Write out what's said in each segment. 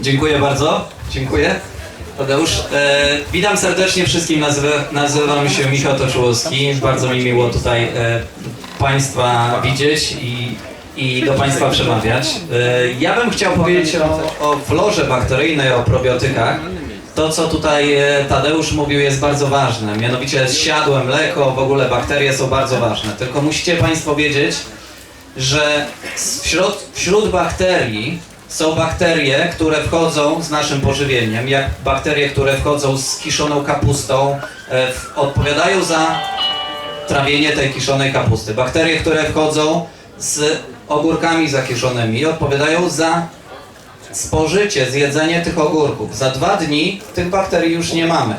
Dziękuję bardzo. Dziękuję. Tadeusz, e, witam serdecznie wszystkim. Nazywa, nazywam się Michał Toczyłowski. Bardzo mi miło tutaj e, Państwa widzieć i, i do Państwa przemawiać. E, ja bym chciał powiedzieć o, o florze bakteryjnej, o probiotykach. To, co tutaj e, Tadeusz mówił, jest bardzo ważne. Mianowicie zsiadłe mleko, w ogóle bakterie są bardzo ważne. Tylko musicie Państwo wiedzieć, że wśród, wśród bakterii są bakterie, które wchodzą z naszym pożywieniem, jak bakterie, które wchodzą z kiszoną kapustą, e, w, odpowiadają za trawienie tej kiszonej kapusty. Bakterie, które wchodzą z ogórkami zakiszonymi, odpowiadają za spożycie, zjedzenie tych ogórków. Za dwa dni tych bakterii już nie mamy.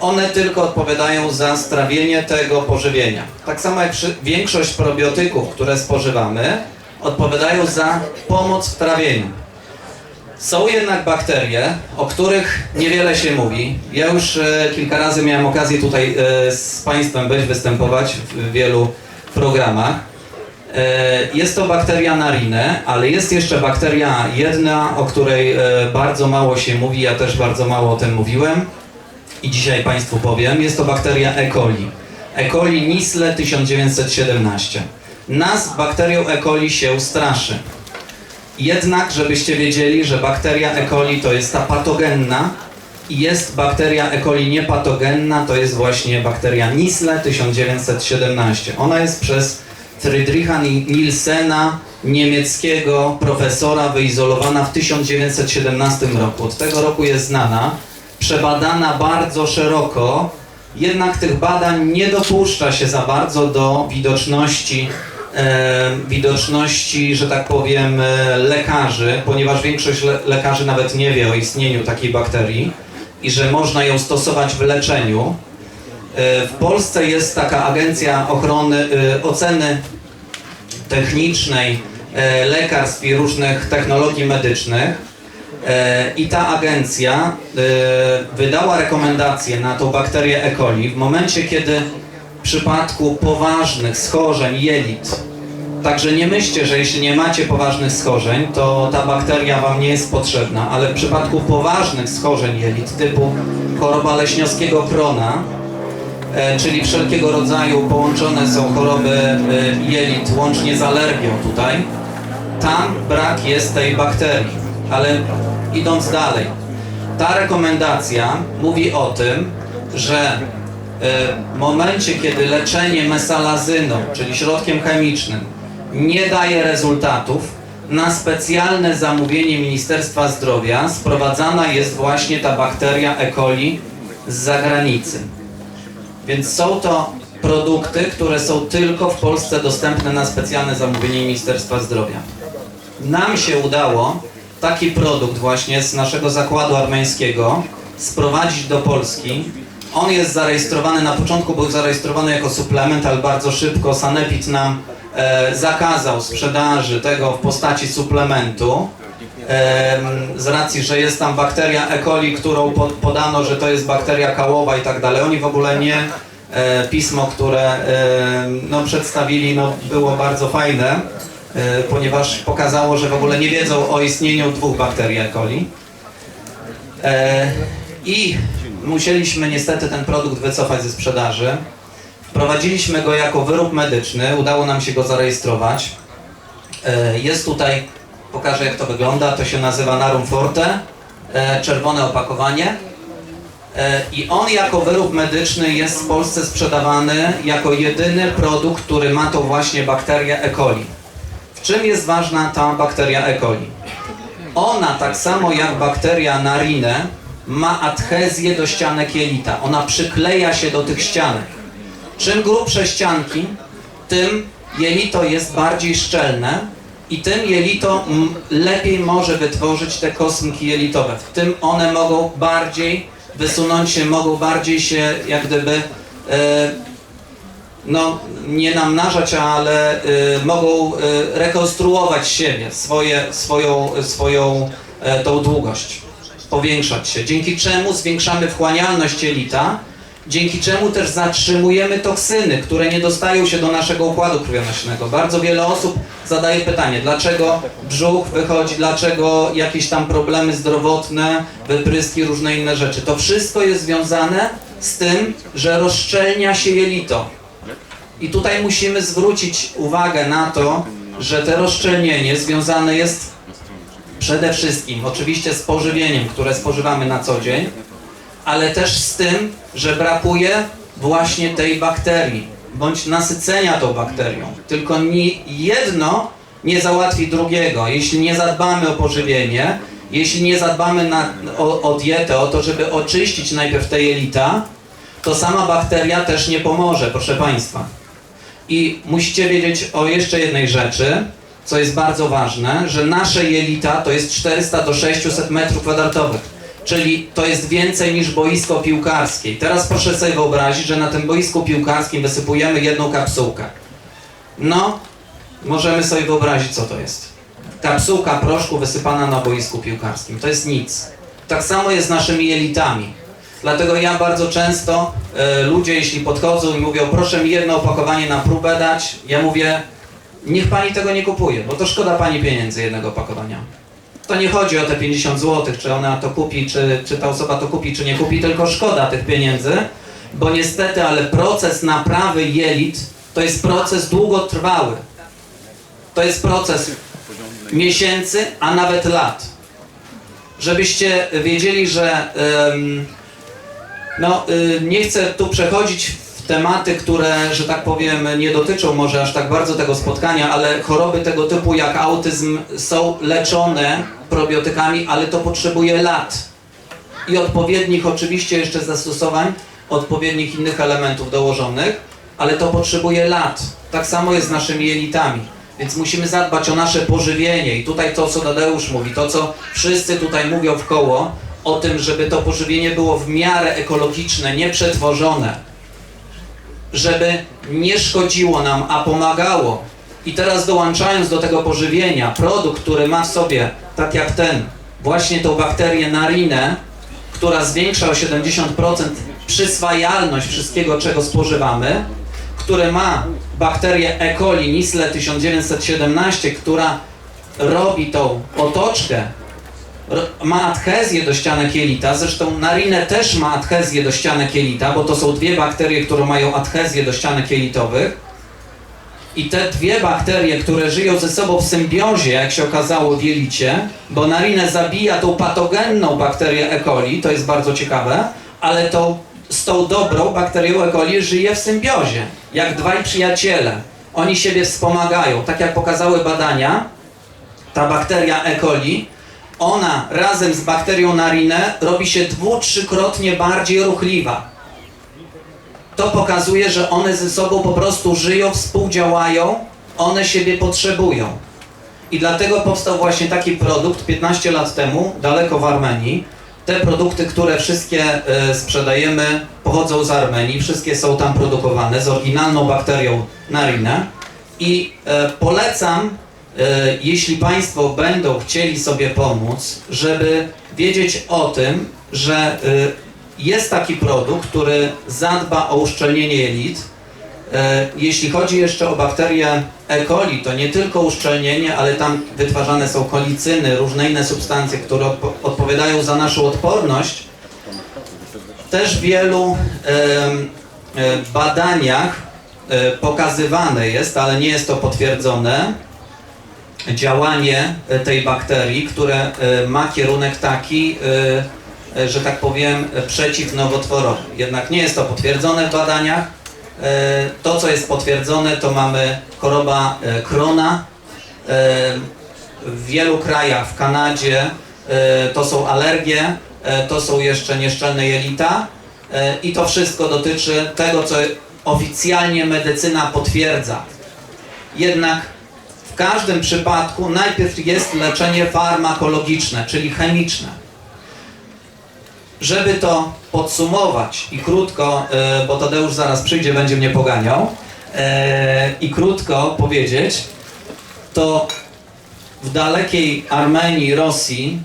One tylko odpowiadają za strawienie tego pożywienia. Tak samo jak większość probiotyków, które spożywamy, odpowiadają za pomoc w trawieniu. Są jednak bakterie, o których niewiele się mówi. Ja już e, kilka razy miałem okazję tutaj e, z Państwem być, występować w wielu programach. E, Jest to bakteria narine, ale jest jeszcze bakteria jedna, o której bardzo mało się mówi, ja też bardzo mało o tym mówiłem i dzisiaj Państwu powiem. Jest to bakteria E. coli. E. coli Nisle 1917. Nas bakterią E. coli się straszy. Jednak, żebyście wiedzieli, że bakteria E. coli to jest ta patogenna i jest bakteria E. coli niepatogenna, to jest właśnie bakteria Nisle 1917. Ona jest przez Friedricha Nielsena, niemieckiego profesora, wyizolowana w 1917 roku. Od tego roku jest znana, przebadana bardzo szeroko, jednak tych badań nie dopuszcza się za bardzo do widoczności, widoczności, że tak powiem, e, lekarzy, ponieważ większość le lekarzy nawet nie wie o istnieniu takiej bakterii i że można ją stosować w leczeniu. E, W Polsce jest taka agencja ochrony, e, oceny technicznej e, lekarstw i różnych technologii medycznych. E, I ta agencja e, wydała rekomendacje na tą bakterię E. coli w momencie, kiedy przypadku poważnych schorzeń jelit, także nie myślcie, że jeśli nie macie poważnych schorzeń, to ta bakteria Wam nie jest potrzebna, ale w przypadku poważnych schorzeń jelit typu choroba leśniowskiego krona, e, czyli wszelkiego rodzaju połączone są choroby e, jelit łącznie z alergią tutaj, tam brak jest tej bakterii. Ale idąc dalej, ta rekomendacja mówi o tym, że momencie, kiedy leczenie mesalazyną, czyli środkiem chemicznym, nie daje rezultatów, na specjalne zamówienie Ministerstwa Zdrowia sprowadzana jest właśnie ta bakteria E. coli z zagranicy. Więc są to produkty, które są tylko w Polsce dostępne na specjalne zamówienie Ministerstwa Zdrowia. Nam się udało taki produkt właśnie z naszego zakładu armeńskiego sprowadzić do Polski. On jest zarejestrowany, na początku był zarejestrowany jako suplement, ale bardzo szybko Sanepid nam e, zakazał sprzedaży tego w postaci suplementu. Em, z racji, że jest tam bakteria E. coli, którą po- podano, że to jest bakteria kałowa i tak dalej. Oni w ogóle nie, e, pismo, które e, no, przedstawili, no, było bardzo fajne, e, ponieważ pokazało, że w ogóle nie wiedzą o istnieniu dwóch bakterii E. coli. E, I musieliśmy niestety ten produkt wycofać ze sprzedaży. Wprowadziliśmy go jako wyrób medyczny, udało nam się go zarejestrować. E, Jest tutaj, pokażę jak to wygląda, to się nazywa Narum Forte, e, czerwone opakowanie. E, I on jako wyrób medyczny jest w Polsce sprzedawany jako jedyny produkt, który ma tą właśnie bakterię E. coli. W czym jest ważna ta bakteria E. coli? Ona, tak samo jak bakteria narine, ma adhezję do ścianek jelita. Ona przykleja się do tych ścianek. Czym grubsze ścianki, tym jelito jest bardziej szczelne i tym jelito lepiej może wytworzyć te kosmki jelitowe. W tym one mogą bardziej wysunąć się, mogą bardziej się jak gdyby e, no, nie namnażać, ale y, mogą y, rekonstruować siebie, swoje, swoją, swoją e, tą długość, powiększać się, dzięki czemu zwiększamy wchłanialność jelita dzięki czemu też zatrzymujemy toksyny, które nie dostają się do naszego układu krwionośnego. Bardzo wiele osób zadaje pytanie, dlaczego brzuch wychodzi, dlaczego jakieś tam problemy zdrowotne, wypryski, różne inne rzeczy. To wszystko jest związane z tym, że rozszczelnia się jelito. I tutaj musimy zwrócić uwagę na to, że to rozszczelnienie związane jest przede wszystkim oczywiście z pożywieniem, które spożywamy na co dzień, ale też z tym, że brakuje właśnie tej bakterii, bądź nasycenia tą bakterią. Tylko jedno nie załatwi drugiego. Jeśli nie zadbamy o pożywienie, jeśli nie zadbamy na, o, o dietę, o to, żeby oczyścić najpierw te jelita, to sama bakteria też nie pomoże, proszę Państwa. I musicie wiedzieć o jeszcze jednej rzeczy, co jest bardzo ważne, że nasze jelita to jest 400 do 600 metrów kwadratowych, czyli to jest więcej niż boisko piłkarskie. I Teraz proszę sobie wyobrazić, że na tym boisku piłkarskim wysypujemy jedną kapsułkę. No, możemy sobie wyobrazić, co to jest. Kapsułka proszku wysypana na boisku piłkarskim. To jest nic. Tak samo jest z naszymi jelitami. Dlatego ja bardzo często e, ludzie, jeśli podchodzą i mówią, proszę mi jedno opakowanie na próbę dać, ja mówię, niech pani tego nie kupuje, bo to szkoda pani pieniędzy jednego opakowania. To nie chodzi o te 50 zł, czy ona to kupi, czy, czy ta osoba to kupi, czy nie kupi, tylko szkoda tych pieniędzy, bo niestety, ale proces naprawy jelit to jest proces długotrwały. To jest proces miesięcy, a nawet lat. Żebyście wiedzieli, że em, no, y, nie chcę tu przechodzić tematy, które, że tak powiem, nie dotyczą może aż tak bardzo tego spotkania, ale choroby tego typu jak autyzm są leczone probiotykami, ale to potrzebuje lat. I odpowiednich oczywiście jeszcze zastosowań, odpowiednich innych elementów dołożonych, ale to potrzebuje lat. Tak samo jest z naszymi jelitami. Więc musimy zadbać o nasze pożywienie i tutaj to, co Tadeusz mówi, to, co wszyscy tutaj mówią w koło, o tym, żeby to pożywienie było w miarę ekologiczne, nieprzetworzone, żeby nie szkodziło nam, a pomagało. I teraz dołączając do tego pożywienia produkt, który ma w sobie, tak jak ten, właśnie tą bakterię narinę, która zwiększa o 70% przyswajalność wszystkiego, czego spożywamy, który ma bakterię E. coli Nisle 1917, która robi tą otoczkę ma adhezję do ścianek jelita, zresztą narinę też ma adhezję do ścianek jelita, bo to są dwie bakterie, które mają adhezję do ścianek jelitowych. I te dwie bakterie, które żyją ze sobą w symbiozie, jak się okazało w jelicie, bo narinę zabija tą patogenną bakterię E. coli, to jest bardzo ciekawe, ale tą, z tą dobrą bakterią E. coli żyje w symbiozie, jak dwaj przyjaciele. Oni siebie wspomagają. Tak jak pokazały badania, ta bakteria E. coli ona razem z bakterią narinę robi się dwu, trzykrotnie bardziej ruchliwa. To pokazuje, że one ze sobą po prostu żyją, współdziałają, one siebie potrzebują. I dlatego powstał właśnie taki produkt 15 lat temu, daleko w Armenii. Te produkty, które wszystkie e, sprzedajemy, pochodzą z Armenii, wszystkie są tam produkowane z oryginalną bakterią narinę. I e, polecam jeśli Państwo będą chcieli sobie pomóc, żeby wiedzieć o tym, że e, jest taki produkt, który zadba o uszczelnienie jelit. E, Jeśli chodzi jeszcze o bakterię E. coli, to nie tylko uszczelnienie, ale tam wytwarzane są kolicyny, różne inne substancje, które odpo- odpowiadają za naszą odporność. Też w wielu e, badaniach e, pokazywane jest, ale nie jest to potwierdzone, działanie e, tej bakterii, które e, ma kierunek taki, e, że tak powiem, przeciwnowotworowy. Jednak nie jest to potwierdzone w badaniach. To, co jest potwierdzone, to mamy choroba Krona. W wielu krajach, w Kanadzie, to są alergie, to są jeszcze nieszczelne jelita i to wszystko dotyczy tego, co oficjalnie medycyna potwierdza. Jednak każdym przypadku najpierw jest leczenie farmakologiczne, czyli chemiczne. Żeby to podsumować i krótko, e, bo Tadeusz zaraz przyjdzie, będzie mnie poganiał, e, i krótko powiedzieć, to w dalekiej Armenii, Rosji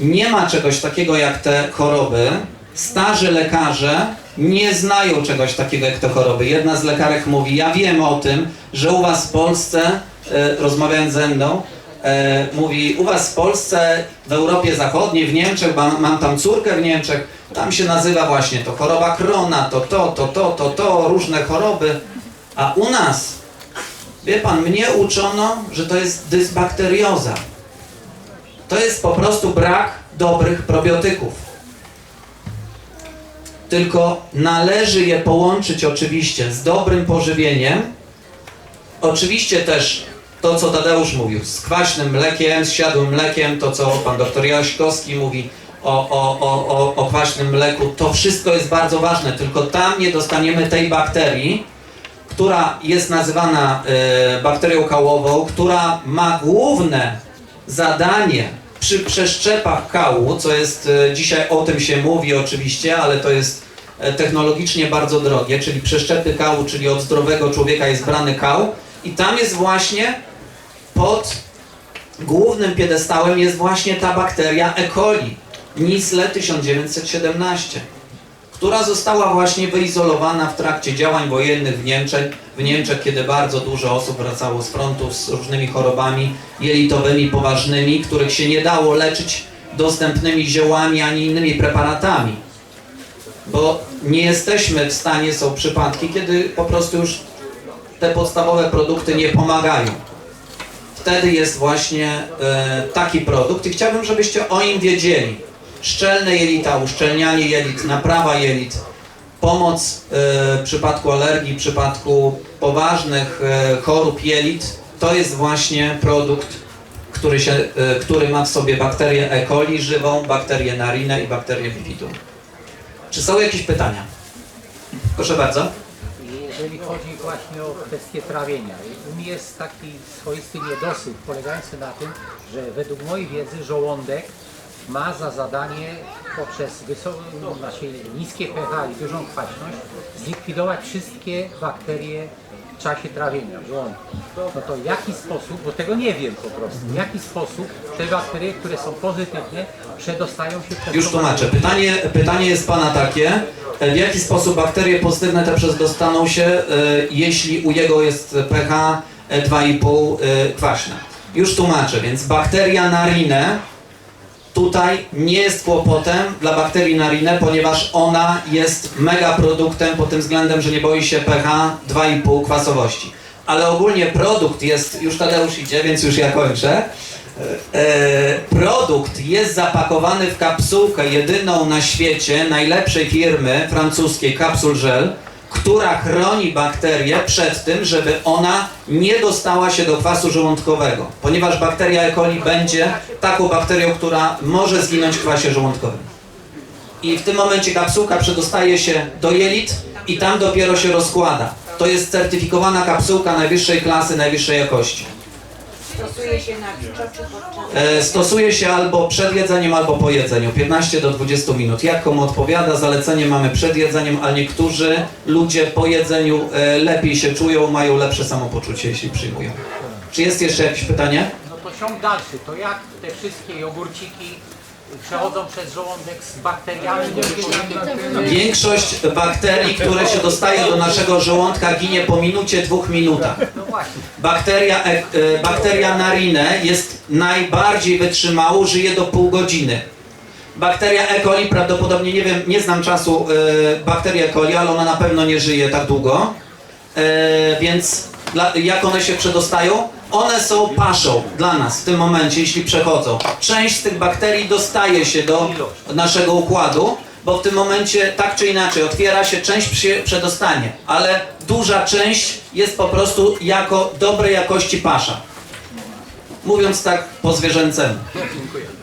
nie ma czegoś takiego jak te choroby. Starzy lekarze nie znają czegoś takiego jak to choroby. Jedna z lekarek mówi, ja wiem o tym, że u was w Polsce, rozmawiając ze mną, e, mówi, u was w Polsce, w Europie Zachodniej, w Niemczech, mam, mam tam córkę w Niemczech, tam się nazywa właśnie to choroba Krona, to to, to, to, to, to, różne choroby. A u nas, wie pan, mnie uczono, że to jest dysbakterioza. To jest po prostu brak dobrych probiotyków. Tylko należy je połączyć oczywiście z dobrym pożywieniem. Oczywiście też to, co Tadeusz mówił, z kwaśnym mlekiem, z siadłym mlekiem, to co pan doktor Jaśkowski mówi o, o, o, o, o kwaśnym mleku, to wszystko jest bardzo ważne, tylko tam nie dostaniemy tej bakterii, która jest nazywana e, bakterią kałową, która ma główne zadanie przy przeszczepach kału, co jest e, dzisiaj o tym się mówi oczywiście, ale to jest e, technologicznie bardzo drogie, czyli przeszczepy kału, czyli od zdrowego człowieka jest brany kał i tam jest właśnie pod głównym piedestałem jest właśnie ta bakteria E. coli, Nisle 1917 która została właśnie wyizolowana w trakcie działań wojennych w Niemczech, w Niemczech, kiedy bardzo dużo osób wracało z frontu z różnymi chorobami jelitowymi, poważnymi, których się nie dało leczyć dostępnymi ziołami ani innymi preparatami. Bo nie jesteśmy w stanie, są przypadki, kiedy po prostu już te podstawowe produkty nie pomagają. Wtedy jest właśnie e, taki produkt i chciałbym, żebyście o nim wiedzieli szczelne jelita, uszczelnianie jelit, naprawa jelit, pomoc e, w przypadku alergii, w przypadku poważnych e, chorób jelit, to jest właśnie produkt, który, się, który ma w sobie bakterię E. coli żywą, bakterię narinę i bakterię bifidum. Czy są jakieś pytania? Proszę bardzo. Jeżeli chodzi właśnie o kwestię trawienia, u mnie jest taki swoisty niedosyt polegający na tym, że według mojej wiedzy żołądek ma za zadanie poprzez wyso- no, znaczy niskie pH i dużą kwaśność zlikwidować wszystkie bakterie czasie trawienia żołądka. No to w jaki sposób, bo tego nie wiem po prostu, w jaki sposób te bakterie, które są pozytywne, przedostają się przez Już tłumaczę. Pytanie, pytanie jest Pana takie, e, w jaki sposób bakterie pozytywne te przedostaną się, e, jeśli u jego jest pH e, 2,5 e, kwaśne. Już tłumaczę, więc bakteria narine tutaj nie jest kłopotem dla bakterii narine, ponieważ ona jest mega produktem pod tym względem, że nie boi się pH 2,5 kwasowości. Ale ogólnie produkt jest, już Tadeusz idzie, więc już ja kończę. E, produkt jest zapakowany w kapsułkę jedyną na świecie najlepszej firmy francuskiej Capsule Gel, która chroni bakterię przed tym, żeby ona nie dostała się do kwasu żołądkowego, ponieważ bakteria E. coli będzie taką bakterią, która może zginąć w kwasie żołądkowym. I w tym momencie kapsułka przedostaje się do jelit i tam dopiero się rozkłada. To jest certyfikowana kapsułka najwyższej klasy, najwyższej jakości. Stosuje się na podczas... E, stosuje się albo przed jedzeniem, albo po jedzeniu. 15 do 20 minut. Jak komu odpowiada? Zalecenie mamy przed jedzeniem, a niektórzy ludzie po jedzeniu e, lepiej się czują, mają lepsze samopoczucie, jeśli przyjmują. Czy jest jeszcze jakieś pytanie? No to ciąg dalszy, to jak te wszystkie jogurciki przechodzą przez żołądek z bakteriami? Większość bakterii, które się dostaje do naszego żołądka ginie po minucie, dwóch minutach. No. Bakteria, e, e, bakteria narine jest najbardziej wytrzymałą, żyje do pół godziny. Bakteria E. coli prawdopodobnie, nie wiem, nie znam czasu e, bakterii E. coli, ale ona na pewno nie żyje tak długo. E, więc dla, jak one się przedostają? One są paszą dla nas w tym momencie, jeśli przechodzą. Część z tych bakterii dostaje się do naszego układu, bo w tym momencie tak czy inaczej otwiera się, część się przedostanie, ale duża część jest po prostu jako dobrej jakości pasza. Mówiąc tak po zwierzęcemu. Dziękuję.